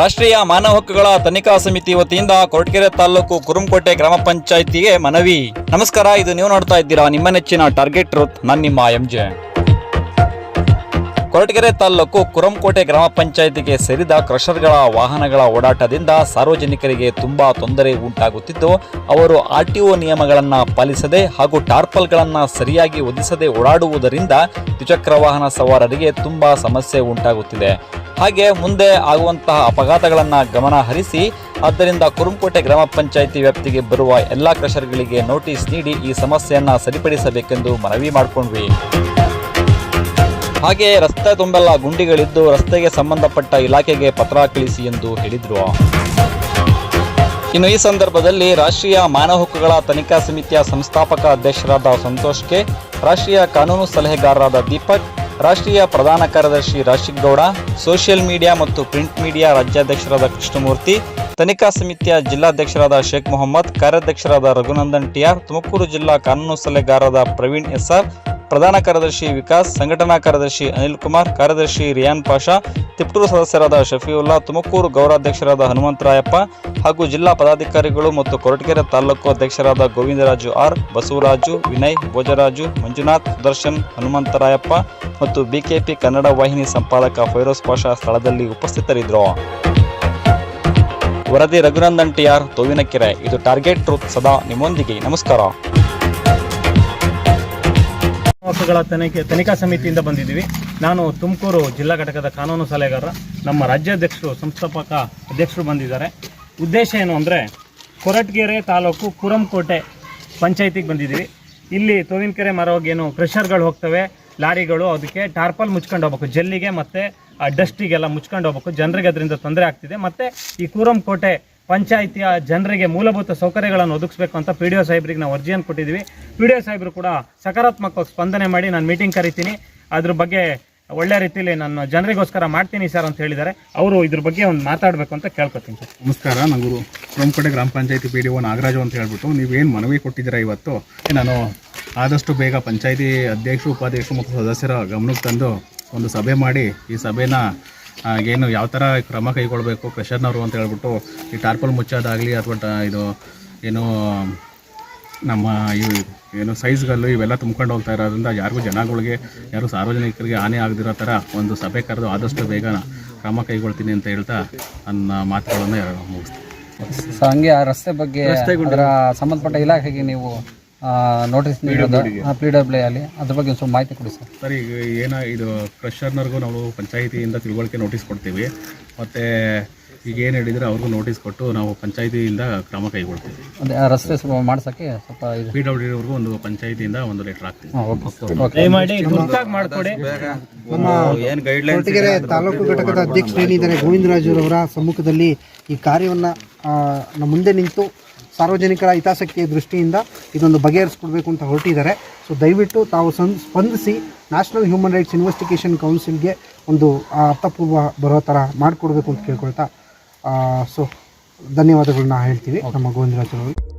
ರಾಷ್ಟ್ರೀಯ ಮಾನವ ಹಕ್ಕುಗಳ ತನಿಖಾ ಸಮಿತಿ ವತಿಯಿಂದ ಕೊರಟಗೆರೆ ತಾಲೂಕು ಕುರುಂಕೋಟೆ ಗ್ರಾಮ ಪಂಚಾಯಿತಿಗೆ ಮನವಿ. ನಮಸ್ಕಾರ, ಇದು ನೀವು ನೋಡ್ತಾ ಇದ್ದೀರಾ ನಿಮ್ಮ ನೆಚ್ಚಿನ ಟಾರ್ಗೆಟ್ ರುತ್ ನಾನು ನಿಮ್ಮ ಎಂಜೆ ಕೊರಟಗೆರೆ ತಾಲೂಕು ಕುರಂಕೋಟೆ ಗ್ರಾಮ ಪಂಚಾಯಿತಿಗೆ ಸೇರಿದ ಕ್ರಷರ್ಗಳ ವಾಹನಗಳ ಓಡಾಟದಿಂದ ಸಾರ್ವಜನಿಕರಿಗೆ ತುಂಬಾ ತೊಂದರೆ ಉಂಟಾಗುತ್ತಿದ್ದು, ಅವರು ಆರ್ಟಿಒ ನಿಯಮಗಳನ್ನು ಪಾಲಿಸದೆ ಹಾಗೂ ಟಾರ್ಪಲ್ಗಳನ್ನು ಸರಿಯಾಗಿ ಒದಿಸದೆ ಓಡಾಡುವುದರಿಂದ ದ್ವಿಚಕ್ರ ವಾಹನ ಸವಾರರಿಗೆ ತುಂಬಾ ಸಮಸ್ಯೆ ಉಂಟಾಗುತ್ತಿದೆ. ಹಾಗೆ ಮುಂದೆ ಆಗುವಂತಹ ಅಪಘಾತಗಳನ್ನು ಗಮನ ಹರಿಸಿ, ಆದ್ದರಿಂದ ಕುರುಂಕೋಟೆ ಗ್ರಾಮ ಪಂಚಾಯಿತಿ ವ್ಯಾಪ್ತಿಗೆ ಬರುವ ಎಲ್ಲ ಕ್ರಷರ್ಗಳಿಗೆ ನೋಟಿಸ್ ನೀಡಿ ಈ ಸಮಸ್ಯೆಯನ್ನು ಸರಿಪಡಿಸಬೇಕೆಂದು ಮನವಿ ಮಾಡಿಕೊಂಡ್ವಿ. ಹಾಗೆ ರಸ್ತೆ ತುಂಬೆಲ್ಲ ಗುಂಡಿಗಳಿದ್ದು ರಸ್ತೆಗೆ ಸಂಬಂಧಪಟ್ಟ ಇಲಾಖೆಗೆ ಪತ್ರ ಕಳಿಸಿ ಎಂದು ಹೇಳಿದ್ರು. ಇನ್ನು ಈ ಸಂದರ್ಭದಲ್ಲಿ ರಾಷ್ಟ್ರೀಯ ಮಾನವ ಹಕ್ಕುಗಳ ತನಿಖಾ ಸಮಿತಿಯ ಸಂಸ್ಥಾಪಕ ಅಧ್ಯಕ್ಷರಾದ ಸಂತೋಷ್ ಕೆ ರಾಷ್ಟ್ರೀಯ ಕಾನೂನು ಸಲಹೆಗಾರರಾದ ದೀಪಕ್, ರಾಷ್ಟ್ರೀಯ ಪ್ರಧಾನ ಕಾರ್ಯದರ್ಶಿ ರಾಶಿಕ್ ಗೌಡ, ಸೋಷಿಯಲ್ ಮೀಡಿಯಾ ಮತ್ತು ಪ್ರಿಂಟ್ ಮೀಡಿಯಾ ರಾಜ್ಯಾಧ್ಯಕ್ಷರಾದ ಕೃಷ್ಣಮೂರ್ತಿ, ತನಿಖಾ ಸಮಿತಿಯ ಜಿಲ್ಲಾಧ್ಯಕ್ಷರಾದ ಶೇಖ್ ಮೊಹಮ್ಮದ್, ಕಾರ್ಯಾಧ್ಯಕ್ಷರಾದ ರಘುನಂದನ್ ಟಿಆರ್, ತುಮಕೂರು ಜಿಲ್ಲಾ ಕಾನೂನು ಸಲಹೆಗಾರರಾದ ಪ್ರವೀಣ್ ಎಸ್ಆರ್ ಪ್ರಧಾನ ಕಾರ್ಯದರ್ಶಿ ವಿಕಾಸ್, ಸಂಘಟನಾ ಕಾರ್ಯದರ್ಶಿ ಅನಿಲ್ ಕುಮಾರ್, ಕಾರ್ಯದರ್ಶಿ ರಿಯಾನ್ ಪಾಷಾ, ತಿಪ್ಟೂರು ಸದಸ್ಯರಾದ ಶಫಿಯುಲ್ಲಾ ತುಮಕೂರು ಗೌರಾಧ್ಯಕ್ಷರಾದ ಹನುಮಂತರಾಯಪ್ಪ ಹಾಗೂ ಜಿಲ್ಲಾ ಪದಾಧಿಕಾರಿಗಳು ಮತ್ತು ಕೊರಟಗೆರೆ ತಾಲೂಕು ಅಧ್ಯಕ್ಷರಾದ ಗೋವಿಂದರಾಜು ಆರ್, ಬಸವರಾಜು, ವಿನಯ್, ಭೋಜರಾಜು, ಮಂಜುನಾಥ್, ಸುದರ್ಶನ್, ಹನುಮಂತರಾಯಪ್ಪ ಮತ್ತು ಬಿಕೆಪಿ ಕನ್ನಡ ವಾಹಿನಿ ಸಂಪಾದಕ ಫೈರೋಸ್ ಪಾಷಾ ಸ್ಥಳದಲ್ಲಿ ಉಪಸ್ಥಿತರಿದ್ದರು. ವರದಿ ರಘುನಂದನ್ ಟಿಆರ್ ತೋವಿನಕೆರೆ. ಇದು ಟಾರ್ಗೆಟ್ ಟ್ರೂತ್ ಸದಾ ನಿಮ್ಮೊಂದಿಗೆ. ನಮಸ್ಕಾರ. ಹಕ್ಕುಗಳ ತನಿಖೆ ತನಿಖಾ ಸಮಿತಿಯಿಂದ ಬಂದಿದ್ದೀವಿ. ನಾನು ತುಮಕೂರು ಜಿಲ್ಲಾ ಘಟಕದ ಕಾನೂನು ಸಲಹೆಗಾರ, ನಮ್ಮ ರಾಜ್ಯಾಧ್ಯಕ್ಷರು, ಸಂಸ್ಥಾಪಕ ಅಧ್ಯಕ್ಷರು ಬಂದಿದ್ದಾರೆ. ಉದ್ದೇಶ ಏನು ಅಂದರೆ, ಕೊರಟಗೆರೆ ತಾಲೂಕು ಕುರಂಕೋಟೆ ಪಂಚಾಯತಿಗೆ ಬಂದಿದ್ದೀವಿ. ಇಲ್ಲಿ ತೋವಿನಕೆರೆ ಮರವಾಗೇನು ಕ್ರೆಷರ್ಗಳು ಹೋಗ್ತವೆ, ಲಾರಿಗಳು, ಅದಕ್ಕೆ ಟಾರ್ಪಲ್ ಮುಚ್ಕೊಂಡು ಹೋಗ್ಬೇಕು. ಜಲ್ಲಿಗೆ ಮತ್ತು ಡಸ್ಟಿಗೆಲ್ಲ ಮುಚ್ಕೊಂಡು ಹೋಗ್ಬೇಕು. ಜನರಿಗೆ ಅದರಿಂದ ತೊಂದರೆ ಆಗ್ತಿದೆ. ಮತ್ತು ಈ ಕೂರಂಕೋಟೆ ಪಂಚಾಯಿತಿಯ ಜನರಿಗೆ ಮೂಲಭೂತ ಸೌಕರ್ಯಗಳನ್ನು ಒದಗಿಸ್ಬೇಕು ಅಂತ ಪಿ ಡಿ ಒ ಸಾಹೇಬ್ರಿಗೆ ನಾವು ಅರ್ಜಿಯನ್ನು ಕೊಟ್ಟಿದ್ದೀವಿ. ಪಿ ಡಿ ಒ ಸಾಹೇಬರು ಕೂಡ ಸಕಾರಾತ್ಮಕವಾಗಿ ಸ್ಪಂದನೆ ಮಾಡಿ ನಾನು ಮೀಟಿಂಗ್ ಕರಿತೀನಿ. ಅದ್ರ ಬಗ್ಗೆ ಒಳ್ಳೆ ರೀತಿಯಲ್ಲಿ ನಾನು ಜನರಿಗೋಸ್ಕರ ಮಾಡ್ತೀನಿ ಸರ್ ಅಂತ ಹೇಳಿದ್ದಾರೆ. ಅವರು ಇದ್ರ ಬಗ್ಗೆ ಒಂದು ಮಾತಾಡಬೇಕು ಅಂತ ಕೇಳ್ಕೊತೀನಿ ಸರ್. ನಮಸ್ಕಾರ ನಂಗೂರು ಕುರಂಕೋಟೆ ಗ್ರಾಮ ಪಂಚಾಯತಿ ಪಿ ಡಿ ಒ ನಾಗರಾಜು ಅಂತ ಹೇಳ್ಬಿಟ್ಟು ನೀವೇನು ಮನವಿ ಕೊಟ್ಟಿದ್ದೀರಾ ಇವತ್ತು? ನಾನು ಆದಷ್ಟು ಬೇಗ ಪಂಚಾಯತಿ ಅಧ್ಯಕ್ಷರು, ಉಪಾಧ್ಯಕ್ಷರು ಮತ್ತು ಸದಸ್ಯರ ಗಮನಕ್ಕೆ ತಂದು ಒಂದು ಸಭೆ ಮಾಡಿ ಈ ಸಭೆನ ಏನು ಯಾವ ಥರ ಕ್ರಮ ಕೈಗೊಳ್ಳಬೇಕು ಕ್ರೆಷರ್ನವರು ಅಂತ ಹೇಳ್ಬಿಟ್ಟು ಈ ಟಾರ್ಪಲ್ ಮುಚ್ಚೋದಾಗಲಿ ಅಥವಾ ಟ- ಇದು ಏನು ನಮ್ಮ ಈ ಏನು ಸೈಜ್ಗಳು ಇವೆಲ್ಲ ತುಂಬ್ಕೊಂಡು ಹೋಗ್ತಾ ಇರೋದ್ರಿಂದ ಯಾರಿಗೂ ಜನಗಳಿಗೆ ಯಾರು ಸಾರ್ವಜನಿಕರಿಗೆ ಹಾನಿ ಆಗದಿರೋ ಥರ ಒಂದು ಸಭೆ ಕರೆದು ಆದಷ್ಟು ಬೇಗ ಕ್ರಮ ಕೈಗೊಳ್ತೀನಿ ಅಂತ ಹೇಳ್ತಾ ನನ್ನ ಮಾತುಗಳನ್ನು ಮುಗಿಸ್ತೀನಿ. ಸೊ ಹಂಗೆ ಆ ರಸ್ತೆ ಬಗ್ಗೆ ಸಂಬಂಧಪಟ್ಟ ಇಲಾಖೆಗೆ ನೀವು ನೋಟಿಸ್ ನೀಡೋದು ಪಿ ಡಬ್ಲ್ಯೂ ಅಲ್ಲಿ. ಅದ್ರ ಬಗ್ಗೆ ಒಂದು ಸ್ವಲ್ಪ ಮಾಹಿತಿ ಕೊಡಿ ಸರ್. ಸರ್ ಈಗ ಏನ ಇದು ಕ್ರಷರ್ನರ್ಗೂ ನಾವು ಪಂಚಾಯಿತಿಯಿಂದ ತಿಳುವಳಿಕೆ ನೋಟಿಸ್ ಕೊಡ್ತೀವಿ. ಮತ್ತು ಈಗ ಏನು ಹೇಳಿದ್ರೆ ಅವ್ರಿಗೂ ನೋಟಿಸ್ ಕೊಟ್ಟು ನಾವು ಪಂಚಾಯಿತಿಯಿಂದ ಕ್ರಮ ಕೈಗೊಳ್ತೀವಿ. ಅದೇ ಆ ರಸ್ತೆ ಸ್ವಲ್ಪ ಮಾಡ್ಸೋಕ್ಕೆ ಸ್ವಲ್ಪ ಇದು. ಪಿ ಡಬ್ಲ್ಯೂ ಅವ್ರಿಗೂ ಒಂದು ಪಂಚಾಯಿತಿಯಿಂದ ಒಂದು ಲೆಟರ್ ಹಾಕ್ತೀವಿ. ದಯಮಾಡಿ ತುರ್ತಾಗಿ ಮಾಡಿಕೊಡಿ. ಕೊರಟಗೆರೆ ತಾಲೂಕು ಘಟಕದ ಅಧ್ಯಕ್ಷರೇನಿದ್ದಾರೆ ಗೋವಿಂದರಾಜುರವರ ಸಮ್ಮುಖದಲ್ಲಿ ಈ ಕಾರ್ಯವನ್ನು ನಮ್ಮ ಮುಂದೆ ನಿಂತು ಸಾರ್ವಜನಿಕರ ಹಿತಾಸಕ್ತಿಯ ದೃಷ್ಟಿಯಿಂದ ಇದೊಂದು ಬಗೆಹರಿಸ್ಕೊಡ್ಬೇಕು ಅಂತ ಹೊರಟಿದ್ದಾರೆ. ಸೊ ದಯವಿಟ್ಟು ತಾವು ಸಂ ಸ್ಪಂದಿಸಿ ನ್ಯಾಷನಲ್ ಹ್ಯೂಮನ್ ರೈಟ್ಸ್ ಇನ್ವೆಸ್ಟಿಗೇಷನ್ ಕೌನ್ಸಿಲ್ಗೆ ಒಂದು ಅರ್ಥಪೂರ್ವ ಬರೋ ಥರ ಮಾಡಿಕೊಡ್ಬೇಕು ಅಂತ ಕೇಳ್ಕೊಳ್ತಾ ಸೊ ಧನ್ಯವಾದಗಳನ್ನ ಹೇಳ್ತೀವಿ ನಮ್ಮ ಗೋವಿಂದರಾಜುರವರು